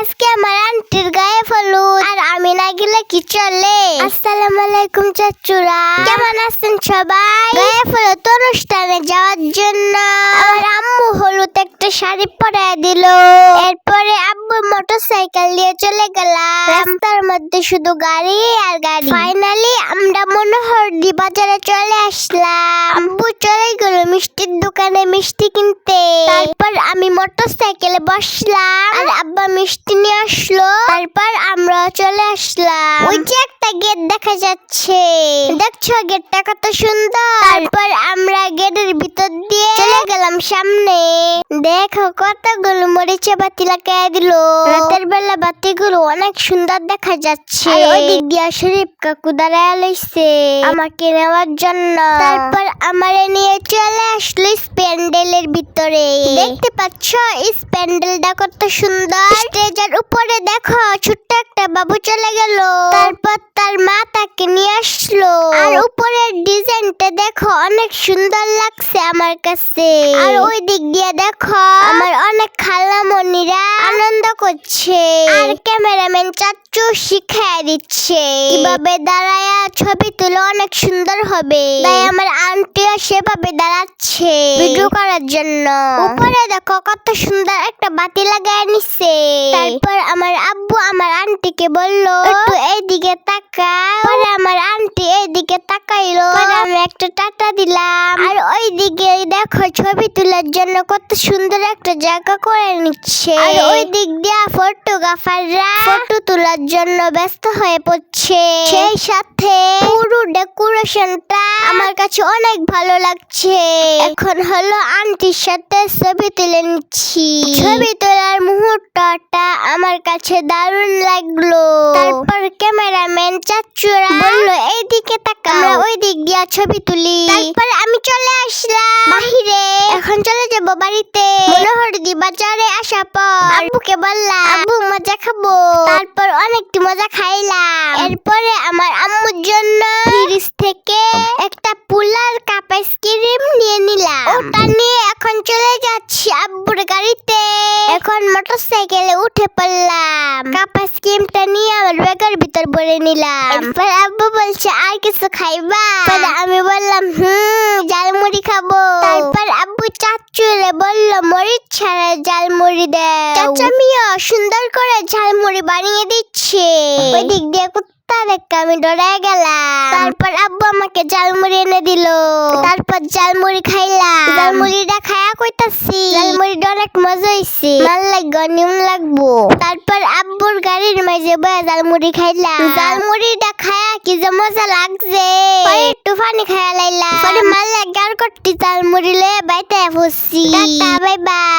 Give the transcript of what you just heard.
আজকে আমার আন্টির গায়ে হলুদ। আর আমি না গেলে কি চলে? আসসালাম আলাইকুম, চাচুরা। কেমন আছেন সবাই? গায়ে হলুদ অনুষ্ঠানে যাওয়ার জন্য আমার আম্মু হলুদ একটা শাড়ি পরে দিল। এরপরে আব্বু মোটরসাইকেল দিয়ে চলে গেলাম। রাস্তার মধ্যে শুধু গাড়ি আর গাড়ি। ফাইনালি আমরা মনোহরদি বাজারে চলে আসলাম। আব্বু চলে গেল মিষ্টির দোকানে মিষ্টি কিনতে। তারপর আমি মোটরসাইকেলে বসলাম। আর আব্বা মিষ্টি নিয়ে আসলো। তারপর আমরা চলে আসলাম। ওই যে একটা গেট দেখা যাচ্ছে। দেখছ গেটটা কত সুন্দর? তারপর আমরা গেটের ভিতর দিয়ে চলে গেলাম সামনে। দেখো কতগুলো মরিচে বাতি লাগাই দিল। রাতের বেলা বাতিগুলো অনেক সুন্দর দেখা যাচ্ছে। ওই দিক শরীফ কাকু দাঁড়ায় লইছে। আমাকে নেওয়ার জন্য। তারপর আমারে নিয়ে চলে আসলো স্প্যান্ডেলের ভিতরে। দেখতে পাচ্ছ? স্প্যান্ডেলটা কত সুন্দর। স্টেজের উপরে দেখো ছোট্ট একটা বাবু চলে গেল। তারপর তার মা তাকে নিয়ে আসলো। আর উপরের ডিজাইনটা দেখো অনেক সুন্দর লাগছে আমার কাছে। আর ওই দিক দিয়ে দেখো। আমার অনেক খালামণিরা করছে। আর ক্যামেরাম্যান চাচ্চু শিখায় দিচ্ছে। কীভাবে দাঁড়ায়া ছবি তুলে অনেক সুন্দর হবে। তাই আমার আন্টিও সেভাবে দাঁড়াচ্ছে। ভিডিও করার জন্য। উপরে দেখো কত সুন্দর একটা বাতি লাগায় নিছে। তারপর আমার আব্বু আমার আন্টিকে বলল একটু এইদিকে তাকা পরে আমার আন্টি তাকাইলো আমি একটা টাটা দিলাম। আর ওই দিকে দেখো ছবি তোলার জন্য কত সুন্দর একটা জায়গা করে নিচ্ছে। আর ওই দিক দিয়া ফটোগ্রাফাররা ফটো তোলার জন্য ব্যস্ত হয়ে পড়ছে। সেই সাথে পুরো ডেকোরেশনটা আমার কাছে অনেক ভালো লাগছে। এখন হলো আন্টির সাথে ছবি তুলে নিচ্ছি। ছবি তোলার মুহূর্তটা আমার কাছে দারুণ লাগল। তারপর ক্যামেরাম্যান চাচুরা বলল এইদিকে তাকাও। ওই দিক দিয়া ছবি তুলি। তারপর আমি চলে আসলাম। বাহিরে। এখন চলে যাব বাড়িতে। মনোহরদি বাজারে আসার পর আব্বুকে বললাম আব্বু মজা খাব। তারপর অনেকটি মজা খাইলাম। এরপরে আমার আম্মুর জন্য ফ্রিজ থেকে একটা পুলার কাপ আইসক্রিম নিয়ে নিলাম। ওটা নিয়ে এখন চলে যাচ্ছি আব্বুর গাড়িতে। এখন মোটরসাইকেলে উঠে পড়লাম। কাপ আইসক্রিমটা নিয়ে আমার ব্যাগের ভিতর ভরে নিলাম। এরপর আব্বু বলছে আর কিছু খাইবা? আমি বললাম হুম জালমুড়ি খাব। তারপর আব্বু চাচুরে বলল মরিচ ছাড়া জালমুড়ি দেয় চাচামিও সুন্দর করে ঝালমুড়ি বানিয়ে দিচ্ছে। ওই দিক দিয়ে কুত্তা দেখে আমি ডরে গেলাম। তারপর আব্বু আমাকে জালমুড়ি এনে দিল। তারপর জালমুড়ি খাইলাম। জালমুড়িটা খায়া কইতাছি। জালমুড়িটা অনেক মজা হইছে। ভালো লাগবে নিম লাগবো। তারপর আব্বুর মুড়ি জালমুড়ি খাইলাম জালমুড়িটা খায়া কি যে মজা লাগছে। একটু পানি খায়া লাইলা। পরে মাল লাগে আর করতে জালমুড়ি লয়ে বাইতে ফুসছি বাই বাই।